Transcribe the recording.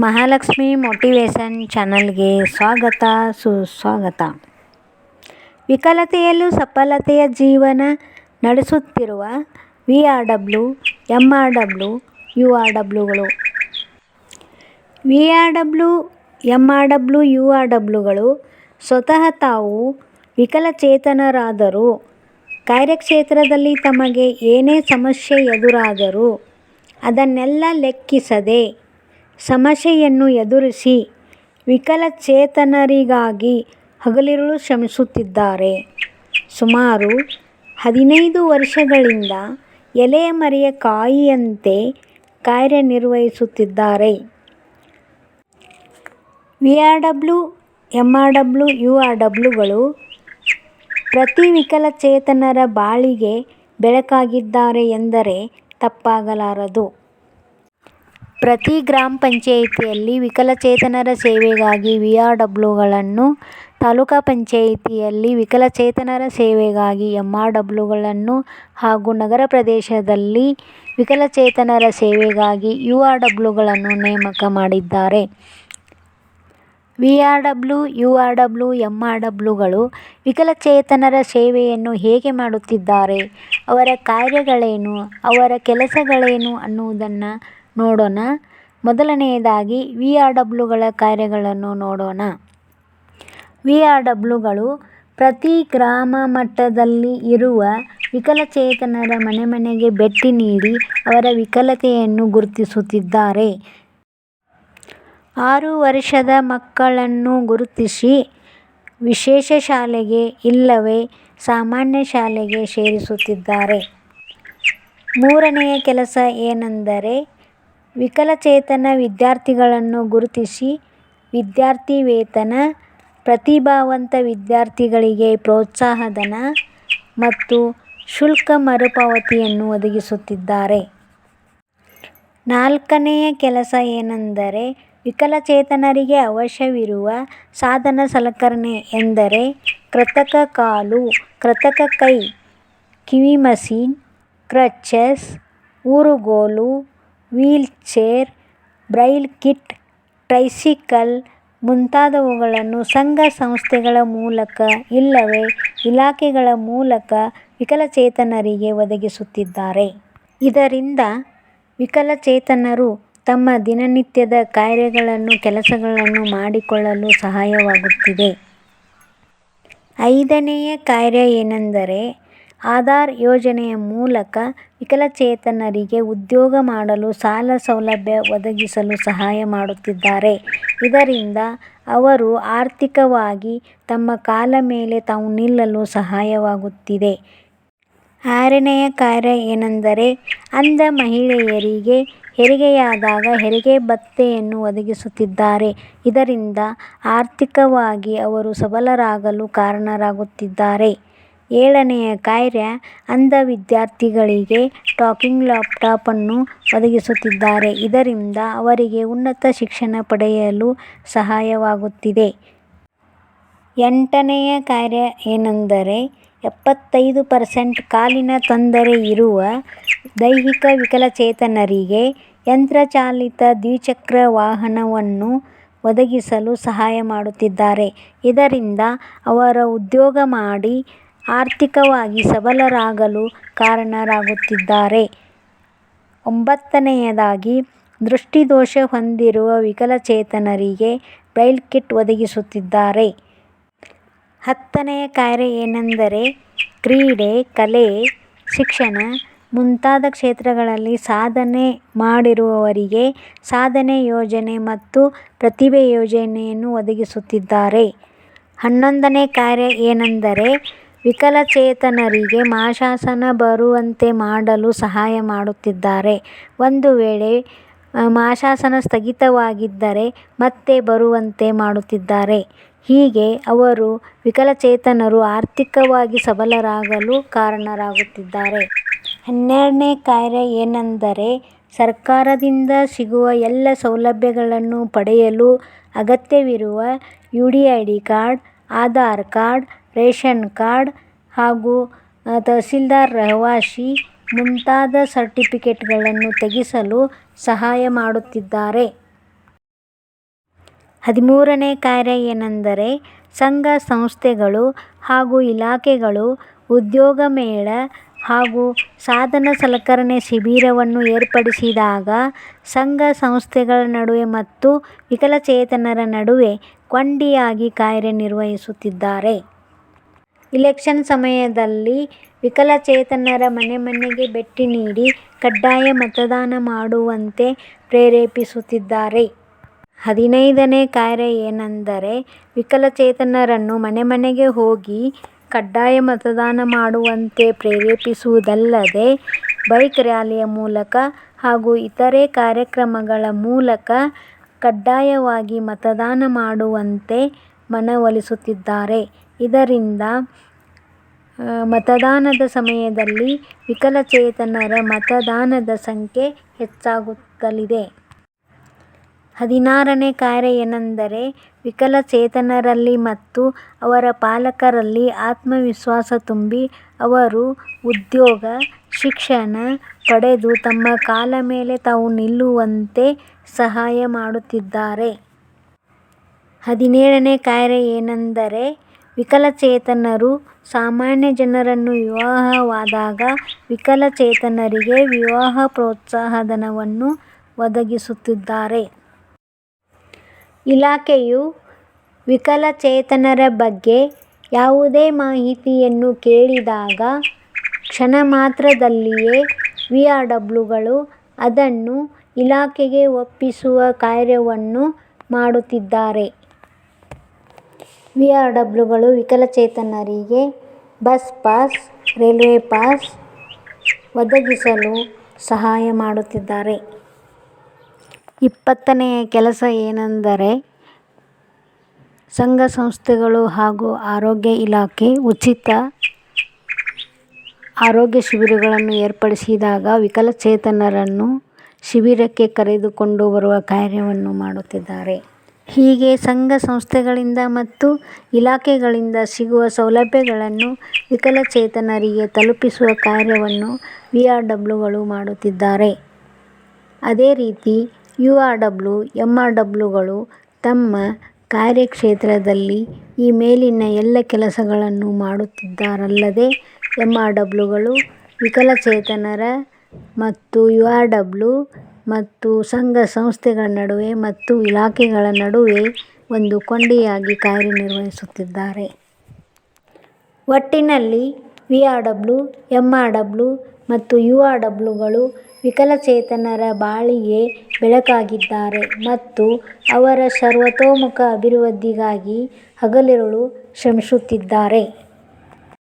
Mahalakshmi motivation ಚಾನಲ್ಗೆ ಸ್ವಾಗತ, ಸುಸ್ವಾಗತ. ವಿಕಲತೆಯಲ್ಲೂ ಸಫಲತೆಯ ಜೀವನ ನಡೆಸುತ್ತಿರುವ V R W M R W, U R ಡಬ್ಲ್ಯೂಗಳು. V R W M R W, U R ಡಬ್ಲ್ಯೂಗಳು ಸ್ವತಃ ತಾವು ವಿಕಲಚೇತನರಾದರೂ, ಕಾರ್ಯಕ್ಷೇತ್ರದಲ್ಲಿ ತಮಗೆ ಏನೇ ಸಮಸ್ಯೆ ಎದುರಾದರೂ ಅದನ್ನೆಲ್ಲ ಲೆಕ್ಕಿಸದೆ ಸಮಸ್ಯೆಯನ್ನು ಎದುರಿಸಿ ವಿಕಲಚೇತನರಿಗಾಗಿ ಹಗಲಿರುಳು ಶ್ರಮಿಸುತ್ತಿದ್ದಾರೆ. ಸುಮಾರು ಹದಿನೈದು ವರ್ಷಗಳಿಂದ ಎಲೆಮರೆಯ ಕಾಯಿಯಂತೆ ಕಾರ್ಯನಿರ್ವಹಿಸುತ್ತಿದ್ದಾರೆ. V R W M R W, U R ಡಬ್ಲ್ಯೂಗಳು ಪ್ರತಿ ವಿಕಲಚೇತನರ ಬಾಳಿಗೆ ಬೆಳಕಾಗಿದ್ದಾರೆ ಎಂದರೆ ತಪ್ಪಾಗಲಾರದು. ಪ್ರತಿ ಗ್ರಾಮ ಪಂಚಾಯಿತಿಯಲ್ಲಿ ವಿಕಲಚೇತನರ ಸೇವೆಗಾಗಿ ವಿ ಆರ್ ಡಬ್ಲ್ಯೂಗಳನ್ನು, ತಾಲೂಕು ಪಂಚಾಯಿತಿಯಲ್ಲಿ ವಿಕಲಚೇತನರ ಸೇವೆಗಾಗಿ ಎಂ ಆರ್ ಡಬ್ಲ್ಯೂಗಳನ್ನು ಹಾಗೂ ನಗರ ಪ್ರದೇಶದಲ್ಲಿ ವಿಕಲಚೇತನರ ಸೇವೆಗಾಗಿ ಯು ಆರ್ ಡಬ್ಲ್ಯೂಗಳನ್ನು ನೇಮಕ ಮಾಡಿದ್ದಾರೆ. V R W, U R W, M R ಡಬ್ಲ್ಯೂಗಳು ವಿಕಲಚೇತನರ ಸೇವೆಯನ್ನು ಹೇಗೆ ಮಾಡುತ್ತಿದ್ದಾರೆ, ಅವರ ಕಾರ್ಯಗಳೇನು, ಅವರ ಕೆಲಸಗಳೇನು ಅನ್ನುವುದನ್ನು ನೋಡೋಣ. ಮೊದಲನೆಯದಾಗಿ ವಿ ಆರ್ ಡಬ್ಲ್ಯೂಗಳ ಕಾರ್ಯಗಳನ್ನು ನೋಡೋಣ. ವಿ ಆರ್ ಡಬ್ಲ್ಯೂಗಳು ಪ್ರತಿ ಗ್ರಾಮ ಮಟ್ಟದಲ್ಲಿ ಇರುವ ವಿಕಲಚೇತನರ ಮನೆ ಮನೆಗೆ ಭೇಟಿ ನೀಡಿ ಅವರ ವಿಕಲತೆಯನ್ನು ಗುರುತಿಸುತ್ತಿದ್ದಾರೆ. ಆರು ವರ್ಷದ ಮಕ್ಕಳನ್ನು ಗುರುತಿಸಿ ವಿಶೇಷ ಶಾಲೆಗೆ ಇಲ್ಲವೇ ಸಾಮಾನ್ಯ ಶಾಲೆಗೆ ಸೇರಿಸುತ್ತಿದ್ದಾರೆ. ಮೂರನೆಯ ಕೆಲಸ ಏನೆಂದರೆ ವಿಕಲಚೇತನ ವಿದ್ಯಾರ್ಥಿಗಳನ್ನು ಗುರುತಿಸಿ ವಿದ್ಯಾರ್ಥಿ ವೇತನ, ಪ್ರತಿಭಾವಂತ ವಿದ್ಯಾರ್ಥಿಗಳಿಗೆ ಪ್ರೋತ್ಸಾಹಧನ ಮತ್ತು ಶುಲ್ಕ ಮರುಪಾವತಿಯನ್ನು ಒದಗಿಸುತ್ತಿದ್ದಾರೆ. ನಾಲ್ಕನೆಯ ಕೆಲಸ ಏನೆಂದರೆ ವಿಕಲಚೇತನರಿಗೆ ಅವಶ್ಯವಿರುವ ಸಾಧನ ಸಲಕರಣೆ ಎಂದರೆ ಕೃತಕ ಕಾಲು, ಕೃತಕ ಕೈ, ಕಿವಿ ಮಷೀನ್, ಕ್ರಚಸ್, ಊರುಗೋಲು, wheel chair, Braille kit, tricycle ಮುಂತಾದವುಗಳನ್ನು ಸಂಘ ಸಂಸ್ಥೆಗಳ ಮೂಲಕ ಇಲ್ಲವೇ ಇಲಾಖೆಗಳ ಮೂಲಕ ವಿಕಲಚೇತನರಿಗೆ ಒದಗಿಸುತ್ತಿದ್ದಾರೆ. ಇದರಿಂದ ವಿಕಲಚೇತನರು ತಮ್ಮ ದಿನನಿತ್ಯದ ಕಾರ್ಯಗಳನ್ನು, ಕೆಲಸಗಳನ್ನು ಮಾಡಿಕೊಳ್ಳಲು ಸಹಾಯವಾಗುತ್ತಿದೆ. ಐದನೆಯ ಕಾರ್ಯ ಏನೆಂದರೆ ಆಧಾರ್ ಯೋಜನೆಯ ಮೂಲಕ ವಿಕಲಚೇತನರಿಗೆ ಉದ್ಯೋಗ ಮಾಡಲು ಸಾಲ ಸೌಲಭ್ಯ ಒದಗಿಸಲು ಸಹಾಯ ಮಾಡುತ್ತಿದ್ದಾರೆ. ಇದರಿಂದ ಅವರು ಆರ್ಥಿಕವಾಗಿ ತಮ್ಮ ಕಾಲ ಮೇಲೆ ತಾವು ನಿಲ್ಲಲು ಸಹಾಯವಾಗುತ್ತಿದೆ. ಆರನೆಯ ಕಾರ್ಯ ಏನೆಂದರೆ, ಅಂಧ ಮಹಿಳೆಯರಿಗೆ ಹೆರಿಗೆಯಾದಾಗ ಹೆರಿಗೆ ಭತ್ಯೆಯನ್ನು ಒದಗಿಸುತ್ತಿದ್ದಾರೆ. ಇದರಿಂದ ಆರ್ಥಿಕವಾಗಿ ಅವರು ಸಬಲರಾಗಲು ಕಾರಣರಾಗುತ್ತಿದ್ದಾರೆ. ಏಳನೆಯ ಕಾರ್ಯ ಅಂಧ ವಿದ್ಯಾರ್ಥಿಗಳಿಗೆ ಟಾಕಿಂಗ್ ಲ್ಯಾಪ್ಟಾಪ್ ಅನ್ನು ಒದಗಿಸುತ್ತಿದ್ದಾರೆ. ಇದರಿಂದ ಅವರಿಗೆ ಉನ್ನತ ಶಿಕ್ಷಣ ಪಡೆಯಲು ಸಹಾಯವಾಗುತ್ತಿದೆ. ಎಂಟನೆಯ ಕಾರ್ಯ ಏನೆಂದರೆ, ಎಪ್ಪತ್ತೈದು ಪರ್ಸೆಂಟ್ ಕಾಲಿನ ತೊಂದರೆ ಇರುವ ದೈಹಿಕ ವಿಕಲಚೇತನರಿಗೆ ಯಂತ್ರಚಾಲಿತ ದ್ವಿಚಕ್ರ ವಾಹನವನ್ನು ಒದಗಿಸಲು ಸಹಾಯ ಮಾಡುತ್ತಿದ್ದಾರೆ. ಇದರಿಂದ ಅವರ ಉದ್ಯೋಗ ಮಾಡಿ ಆರ್ಥಿಕವಾಗಿ ಸಬಲರಾಗಲು ಕಾರಣರಾಗುತ್ತಿದ್ದಾರೆ. ಒಂಬತ್ತನೆಯದಾಗಿ ದೃಷ್ಟಿದೋಷ ಹೊಂದಿರುವ ವಿಕಲಚೇತನರಿಗೆ ಬ್ರೈಲ್ ಕಿಟ್ ಒದಗಿಸುತ್ತಿದ್ದಾರೆ. ಹತ್ತನೆಯ ಕಾರ್ಯ ಏನೆಂದರೆ ಕ್ರೀಡೆ, ಕಲೆ, ಶಿಕ್ಷಣ ಮುಂತಾದ ಕ್ಷೇತ್ರಗಳಲ್ಲಿ ಸಾಧನೆ ಮಾಡಿರುವವರಿಗೆ ಸಾಧನೆ ಯೋಜನೆ ಮತ್ತು ಪ್ರತಿಭೆ ಯೋಜನೆಯನ್ನು ಒದಗಿಸುತ್ತಿದ್ದಾರೆ. ಹನ್ನೊಂದನೇ ಕಾರ್ಯ ಏನೆಂದರೆ ವಿಕಲಚೇತನರಿಗೆ ಮಾಶಾಸನ ಬರುವಂತೆ ಮಾಡಲು ಸಹಾಯ ಮಾಡುತ್ತಿದ್ದಾರೆ. ಒಂದು ವೇಳೆ ಮಾಶಾಸನ ಸ್ಥಗಿತವಾಗಿದ್ದರೆ ಮತ್ತೆ ಬರುವಂತೆ ಮಾಡುತ್ತಿದ್ದಾರೆ. ಹೀಗೆ ಅವರು ವಿಕಲಚೇತನರು ಆರ್ಥಿಕವಾಗಿ ಸಬಲರಾಗಲು ಕಾರಣರಾಗುತ್ತಿದ್ದಾರೆ. ಹನ್ನೆರಡನೇ ಕಾರ್ಯ ಏನೆಂದರೆ ಸರ್ಕಾರದಿಂದ ಸಿಗುವ ಎಲ್ಲ ಸೌಲಭ್ಯಗಳನ್ನು ಪಡೆಯಲು ಅಗತ್ಯವಿರುವ UDID card, Aadhaar card, ration card ಹಾಗೂ ತಹಸೀಲ್ದಾರ್ ರಹವಾಸಿ ಮುಂತಾದ ಸರ್ಟಿಫಿಕೇಟ್ಗಳನ್ನು ತೆಗೆಸಲು ಸಹಾಯ ಮಾಡುತ್ತಿದ್ದಾರೆ. ಹದಿಮೂರನೇ ಕಾರ್ಯ ಏನೆಂದರೆ, ಸಂಘ ಸಂಸ್ಥೆಗಳು ಹಾಗೂ ಇಲಾಖೆಗಳು ಉದ್ಯೋಗ ಮೇಳ ಹಾಗೂ ಸಾಧನ ಸಲಕರಣೆ ಶಿಬಿರವನ್ನು ಏರ್ಪಡಿಸಿದಾಗ, ಸಂಘ ಸಂಸ್ಥೆಗಳ ನಡುವೆ ಮತ್ತು ವಿಕಲಚೇತನರ ನಡುವೆ ಕೊಂಡಿಯಾಗಿ ಕಾರ್ಯನಿರ್ವಹಿಸುತ್ತಿದ್ದಾರೆ. ಇಲೆಕ್ಷನ್ ಸಮಯದಲ್ಲಿ ವಿಕಲಚೇತನರ ಮನೆ ಮನೆಗೆ ಭೇಟಿ ನೀಡಿ ಕಡ್ಡಾಯ ಮತದಾನ ಮಾಡುವಂತೆ ಪ್ರೇರೇಪಿಸುತ್ತಿದ್ದಾರೆ. ಹದಿನೈದನೇ ಕಾರ್ಯ ಏನೆಂದರೆ ವಿಕಲಚೇತನರನ್ನು ಮನೆ ಮನೆಗೆ ಹೋಗಿ ಕಡ್ಡಾಯ ಮತದಾನ ಮಾಡುವಂತೆ ಪ್ರೇರೇಪಿಸುವುದಲ್ಲದೆ, ಬೈಕ್ ರ್ಯಾಲಿಯ ಮೂಲಕ ಹಾಗೂ ಇತರೆ ಕಾರ್ಯಕ್ರಮಗಳ ಮೂಲಕ ಕಡ್ಡಾಯವಾಗಿ ಮತದಾನ ಮಾಡುವಂತೆ ಮನವೊಲಿಸುತ್ತಿದ್ದಾರೆ. ಇದರಿಂದ ಮತದಾನದ ಸಮಯದಲ್ಲಿ ವಿಕಲಚೇತನರ ಮತದಾನದ ಸಂಖ್ಯೆ ಹೆಚ್ಚಾಗುತ್ತಲಿದೆ. ಹದಿನಾರನೇ ಕಾರ್ಯ ಏನೆಂದರೆ ವಿಕಲಚೇತನರಲ್ಲಿ ಮತ್ತು ಅವರ ಪಾಲಕರಲ್ಲಿ ಆತ್ಮವಿಶ್ವಾಸ ತುಂಬಿ ಅವರು ಉದ್ಯೋಗ, ಶಿಕ್ಷಣ ಪಡೆದು ತಮ್ಮ ಕಾಲ ಮೇಲೆ ತಾವು ನಿಲ್ಲುವಂತೆ ಸಹಾಯ ಮಾಡುತ್ತಿದ್ದಾರೆ. ಹದಿನೇಳನೇ ಕಾರ್ಯ ಏನೆಂದರೆ ವಿಕಲಚೇತನರು ಸಾಮಾನ್ಯ ಜನರನ್ನು ವಿವಾಹವಾದಾಗ ವಿಕಲಚೇತನರಿಗೆ ವಿವಾಹ ಪ್ರೋತ್ಸಾಹಧನವನ್ನು ಒದಗಿಸುತ್ತಿದ್ದಾರೆ. ಇಲಾಖೆಯು ವಿಕಲಚೇತನರ ಬಗ್ಗೆ ಯಾವುದೇ ಮಾಹಿತಿಯನ್ನು ಕೇಳಿದಾಗ ಕ್ಷಣಮಾತ್ರದಲ್ಲಿಯೇ ಡಬ್ಲ್ಯೂಗಳು ಅದನ್ನು ಇಲಾಖೆಗೆ ಒಪ್ಪಿಸುವ ಕಾರ್ಯವನ್ನು ಮಾಡುತ್ತಿದ್ದಾರೆ. ವಿಆರ್ಡಬ್ಲುಗಳು ವಿಕಲಚೇತನರಿಗೆ ಬಸ್ ಪಾಸ್, ರೈಲ್ವೆ ಪಾಸ್ ಒದಗಿಸಲು ಸಹಾಯ ಮಾಡುತ್ತಿದ್ದಾರೆ. ಇಪ್ಪತ್ತನೆಯ ಕೆಲಸ ಏನೆಂದರೆ ಸಂಘ ಸಂಸ್ಥೆಗಳು ಹಾಗೂ ಆರೋಗ್ಯ ಇಲಾಖೆ ಉಚಿತ ಆರೋಗ್ಯ ಶಿಬಿರಗಳನ್ನು ಏರ್ಪಡಿಸಿದಾಗ ವಿಕಲಚೇತನರನ್ನು ಶಿಬಿರಕ್ಕೆ ಕರೆದುಕೊಂಡು ಬರುವ ಕಾರ್ಯವನ್ನು ಮಾಡುತ್ತಿದ್ದಾರೆ. ಹೀಗೆ ಸಂಘ ಸಂಸ್ಥೆಗಳಿಂದ ಮತ್ತು ಇಲಾಖೆಗಳಿಂದ ಸಿಗುವ ಸೌಲಭ್ಯಗಳನ್ನು ವಿಕಲಚೇತನರಿಗೆ ತಲುಪಿಸುವ ಕಾರ್ಯವನ್ನು ವಿ ಆರ್ ಡಬ್ಲ್ಯೂಗಳು ಮಾಡುತ್ತಿದ್ದಾರೆ. ಅದೇ ರೀತಿ U R W M R ಡಬ್ಲ್ಯೂಗಳು ತಮ್ಮ ಕಾರ್ಯಕ್ಷೇತ್ರದಲ್ಲಿ ಈ ಮೇಲಿನ ಎಲ್ಲ ಕೆಲಸಗಳನ್ನು ಮಾಡುತ್ತಿದ್ದಾರಲ್ಲದೆ ಎಂ ಆರ್ ಡಬ್ಲ್ಯೂಗಳು ವಿಕಲಚೇತನರ ಮತ್ತು ಯುಆರ್ಡಬ್ಲು ಮತ್ತು ಸಂಘ ಸಂಸ್ಥೆಗಳ ನಡುವೆ ಮತ್ತು ಇಲಾಖೆಗಳ ನಡುವೆ ಒಂದು ಕೊಂಡಿಯಾಗಿ ಕಾರ್ಯನಿರ್ವಹಿಸುತ್ತಿದ್ದಾರೆ. ಒಟ್ಟಿನಲ್ಲಿ ವಿಆರ್ಡಬ್ಲು, ಎಂಆರ್ಡಬ್ಲು ಮತ್ತು ಯುಆರ್ಡಬ್ಲುಗಳು ವಿಕಲಚೇತನರ ಬಾಳಿಗೆ ಬೆಳಕಾಗಿದ್ದಾರೆ ಮತ್ತು ಅವರ ಸರ್ವತೋಮುಖ ಅಭಿವೃದ್ಧಿಗಾಗಿ ಹಗಲಿರುಳು ಶ್ರಮಿಸುತ್ತಿದ್ದಾರೆ.